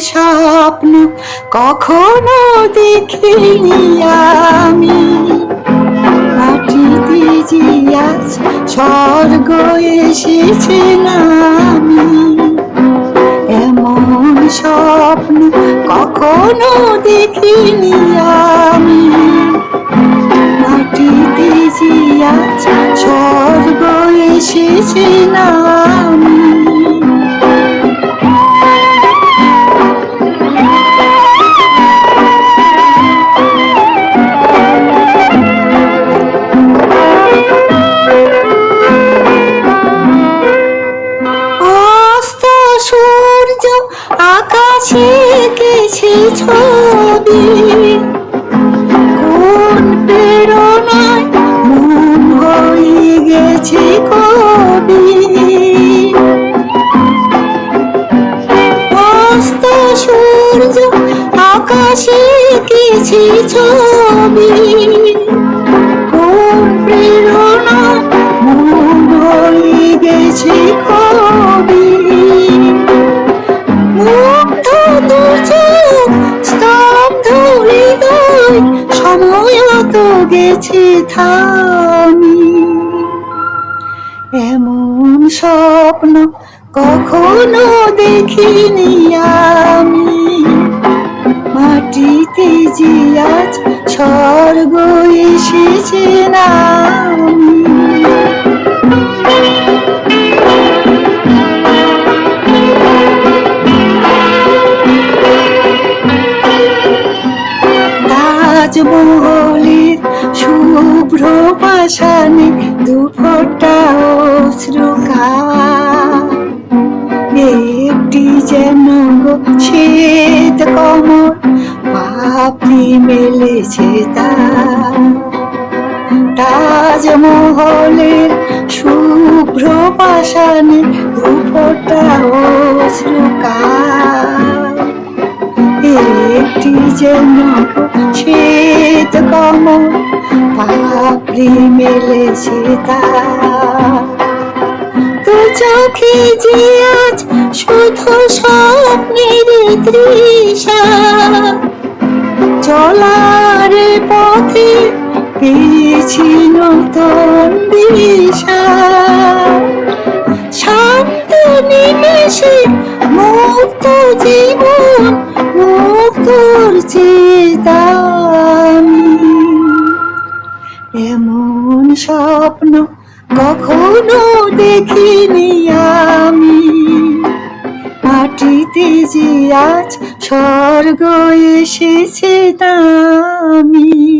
স্বপ্ন কখনো দেখিনি আমি। যে আজ স্বর্গ এসেছে নামি এমন স্বপ্ন কখনো দেখিনি আমি। যে আজ স্বর্গ এসেছে নামি ছবি। কোন হয়ে গেছে সূর্য আকাশে কিছু ছবি। তো গেছে থামি। এমন স্বপ্ন কখনো দেখিনি আমি। মাটিতে যে আজ স্বর্গ এসেছে নামি তাজমহলের শুভ্র পাশানে দুফোটা অশ্রুকা একটি যেন গো শ্বেত কমল, পাপড়ি মেলেছে তার। তাজমহলের শুভ্র পাশানে দুফোটা অশ্রুকা একটি যেন শ্বেত কমল তার তো। চোখে যে আজ শুধু স্বপ্নের তৃষা। চলার পথে পেয়েছি নতুন দিশা। শান্ত নিমেষে মুক্ত জীবন মুক্তর চেতামি স্বপ্ন কখনো দেখিনি আমি। মাটিতে যে আজ স্বর্গ এসেছে নামি